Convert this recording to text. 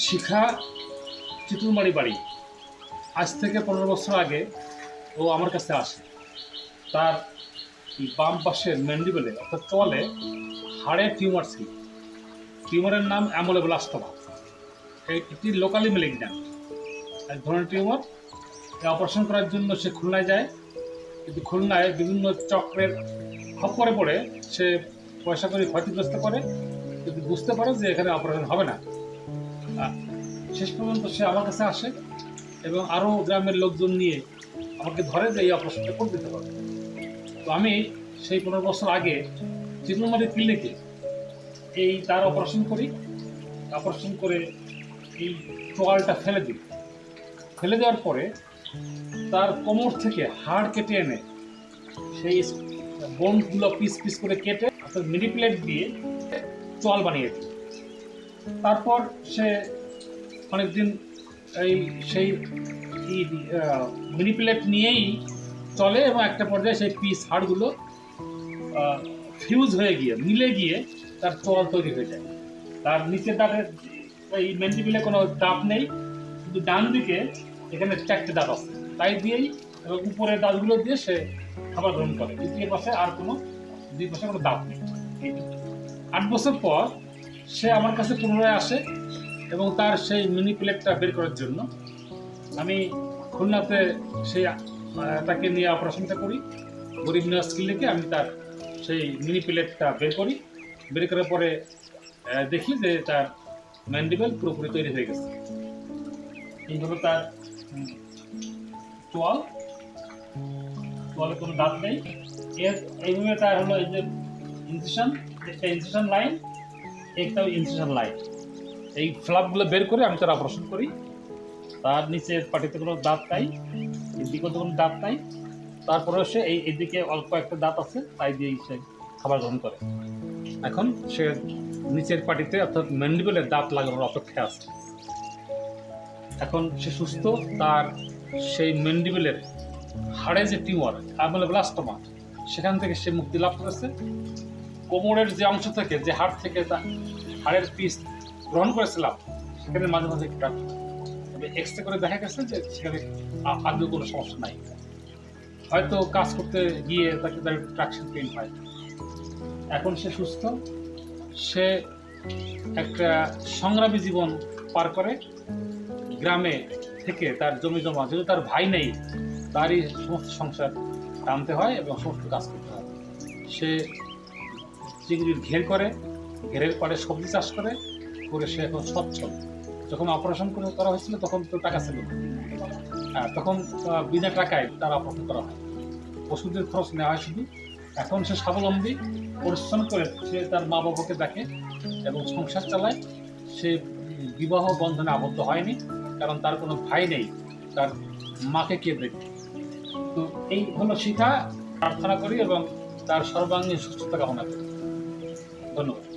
শিখা চিতুলমারি বাড়ি। আজ থেকে পনেরো বছর আগে ও আমার কাছে আসে। তার বাম পাশের ম্যান্ডিবেলে, অর্থাৎ চলে হাড়ে টিউমার ছিল। টিউমারের নাম অ্যামোলেবলাস্তমা এটি লোকালি মেলিগন্যান্ট। এক ধরনের টিউমার। অপারেশন করার জন্য সে খুলনায় যায়। কিন্তু খুলনায় বিভিন্ন চক্রের খপ্পরে পড়ে সে পয়সা করে ক্ষতিগ্রস্ত করে। কিন্তু বুঝতে পারে যে এখানে অপারেশন হবে না। শেষ পর্যন্ত সে আমার কাছে আসে এবং আরও গ্রামের লোকজন নিয়ে আমাকে ধরে যে এই অপারেশনটা করে দিতে পারবে। তো আমি সেই পনেরো বছর আগে চিকনমারি ক্লিনিকে এই তার অপারেশন করি। অপারেশন করে এই চোয়ালটা ফেলে দিই। ফেলে দেওয়ার পরে তার কোমর থেকে হাড় কেটে এনে সেই বোনগুলো পিস পিস করে কেটে অর্থাৎ মিনিপ্লেট দিয়ে চোয়াল বানিয়ে দিই। তারপর সে অনেকদিন এই সেই মিনিপ্লেট নিয়েই চলে এবং একটা পর্যায়ে সেই পিস হাড়গুলো ফিউজ হয়ে গিয়ে, মিলে গিয়ে তার চোয়াল তৈরি হয়ে যায়। তার নিচের দাঁতের এই মেন্টিবিলে কোনো দাঁত নেই শুধু ডান দিকে এখানে চারটে দাঁত আছে। তাই দিয়েই এবং উপরের দাঁতগুলো দিয়ে সে খাবার গ্রহণ করে। দ্বিতীয় পাশে আর কোনো, দুই পাশে কোনো দাঁত নেই। আট বছর পর সে আমার কাছে পুনরায় আসে এবং তার সেই মিনি প্লেটটা বের করার জন্য আমি খুলনাতে সেই তাকে নিয়ে অপারেশনটা করি। গরিব নিউজ ক্লিনিকে আমি তার সেই মিনি প্লেটটা বের করি। বের করার পরে দেখি যে তার ম্যান্ডিবেল পুরোপুরি তৈরি হয়ে গেছে। এই হলো তার চোয়াল চোয়ালে কোনো দাঁত নেই। এর, এইভাবে তার হলো এই যে ইনসিশন একটা ইনসিশন লাইন একটা ইনসিশন লাইন এই ফ্লাপগুলো বের করে আমি তার অপারেশন করি। তার নিচের পাটিতে কোনো দাঁত নাই এদিকে কোনো দাঁত নাই। তারপরে সে এই এদিকে অল্প একটা দাঁত আছে, তাই দিয়ে সে খাবার গ্রহণ করে। এখন সে নিচের পাটিতে অর্থাৎ ম্যান্ডিবেলের দাঁত লাগানোর অপেক্ষায় আছে। এখন সে সুস্থ, তার সেই ম্যান্ডিবেলের হাড়ে যে টিউমার মানে ব্লাস্টোমা সেখান থেকে সে মুক্তি লাভ করেছে। কোমরের যে অংশ থেকে, যে হাড় থেকে তা হাড়ের পিস গ্রহণ করেছিলাম, সেখানে মাঝে মাঝে ক্র্যাক তবে এক্সরে করে দেখা গেছে যে সেখানে আদৌ কোনো সমস্যা নাই। হয়তো কাজ করতে গিয়ে তাকে তার ট্রাকশন পেইন হয়। এখন সে সুস্থ, সে একটা সংগ্রামী জীবন পার করে। গ্রামে থেকে তার জমি জমা, যেহেতু তার ভাই নেই, তারই সমস্ত সংসার টানতে হয় এবং সমস্ত কাজ করতে হয়। সে চিংড়ির ঘের করে ঘেরের পরে সবজি চাষ করে করে সে এখন সচ্ছল যখন অপারেশন করে করা হয়েছিল তখন তো টাকা ছিল হ্যাঁ, তখন বিনা টাকায় তার অপারেশন করা হয়। ওষুধের খরচ নেওয়া হয় শুধু। এখন সে স্বাবলম্বী পরিশ্রম করে সে তার মা বাবাকে দেখে এবং সংসার চালায়। সে বিবাহ বন্ধনে আবদ্ধ হয়নি কারণ তার কোনো ভাই নেই। তার মাকে কে দেখবে? তো এই হলো শিখা প্রার্থনা করি এবং তার সর্বাঙ্গীন সুস্থতা কামনা করি। ধন্যবাদ